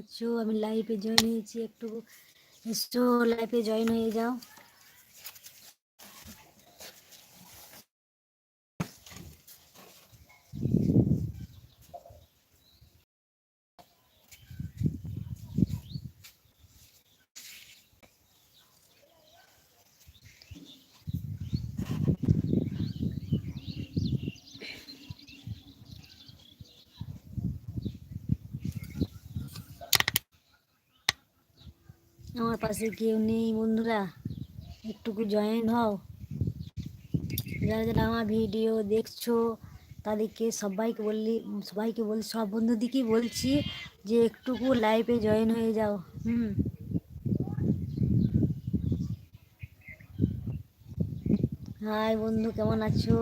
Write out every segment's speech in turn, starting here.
আছো? আমি লাইভে জয়েন হয়েছি একটু এসো লাইভে জয়েন হয়ে যাও। আমার পাশে কেউ নেই, বন্ধুরা। একটুকু জয়েন হও। যারা যারা আমার ভিডিও দেখছ, তাদেরকে সবাইকে বললি, সবাইকে বল, সব বন্ধুদিকেই বলছি যে একটুকু লাইভে জয়েন হয়ে যাও। হুম। হাই বন্ধু, কেমন আছো?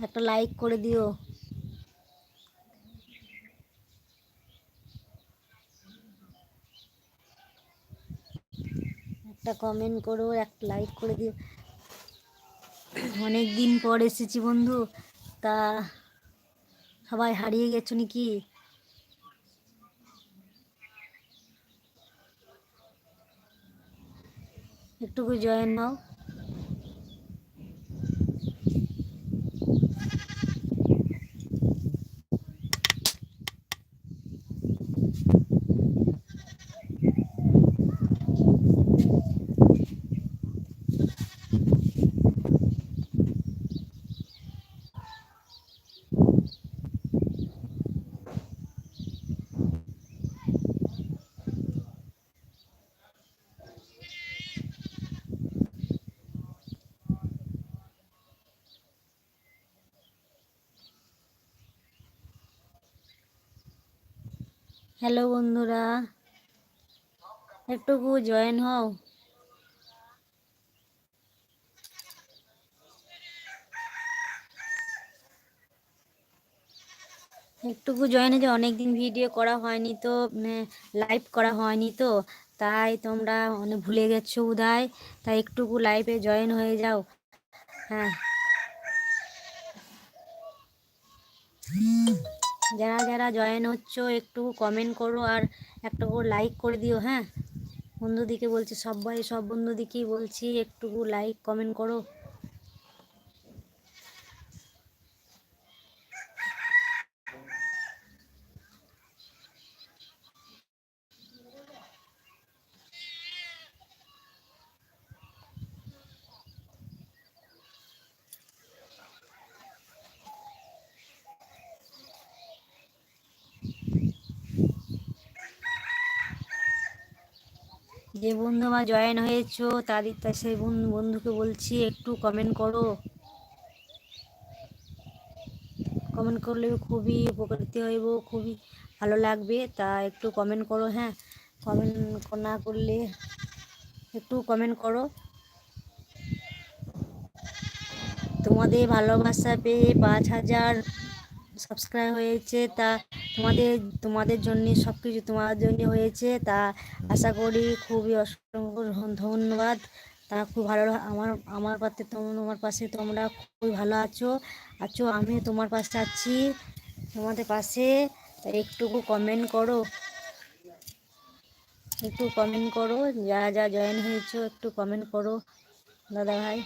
একটা লাইক করে দিও। একটা কমেন্ট করো একটা লাইক করে দিও। অনেক দিন পর এসেছি বন্ধু। তা সবাই হারিয়ে গেছো নাকি? একটু জয়েন নাও। হ্যালো বন্ধুরা একটুকু জয়েন হও। একটুকু জয়েন হয়ে অনেকদিন ভিডিও করা হয়নি তো লাইভ করা হয়নি তো, তাই তোমরা অনেক ভুলে গেছো উদয় তাই একটুকু লাইভে জয়েন হয়ে যাও। হ্যাঁ। যারা যারা জয়েন হচ্ছ, একটু কমেন্ট করো আর একটা করে লাইক করে দিও হ্যাঁ? বন্ধুদিকে বলছি, সবাই সব বন্ধুদিকেই বলছি, একটু লাইক কমেন্ট করো। যে বন্ধু আমার জয়েন হয়েছো তাদের তা সেই বন্ধু বন্ধুকে বলছি, একটু কমেন্ট করো। কমেন্ট করলে খুবই উপকৃত হইব, খুবই ভালো লাগবে। তা একটু কমেন্ট করো হ্যাঁ। কমেন্ট না করলে একটু কমেন্ট করো। তোমাদের ভালোবাসা পেয়ে পাঁচ হাজার সাবস্ক্রাইব হয়েছে, তা তোমাদের তোমাদের জন্য সব কিছু তোমার জন্য হয়েছে। তা আশা করি খুবই অসংখ্য ধন্যবাদ। তা খুব ভালো আমার আমার পাশে তোমার পাশে তোমরা খুবই ভালো আছো। আছো, আমি তোমার পাশে আছি, তোমাদের পাশে। একটুকু কমেন্ট করো। একটু কমেন্ট করো যা যা জয়েন হয়েছো, একটু কমেন্ট করো দাদা ভাই.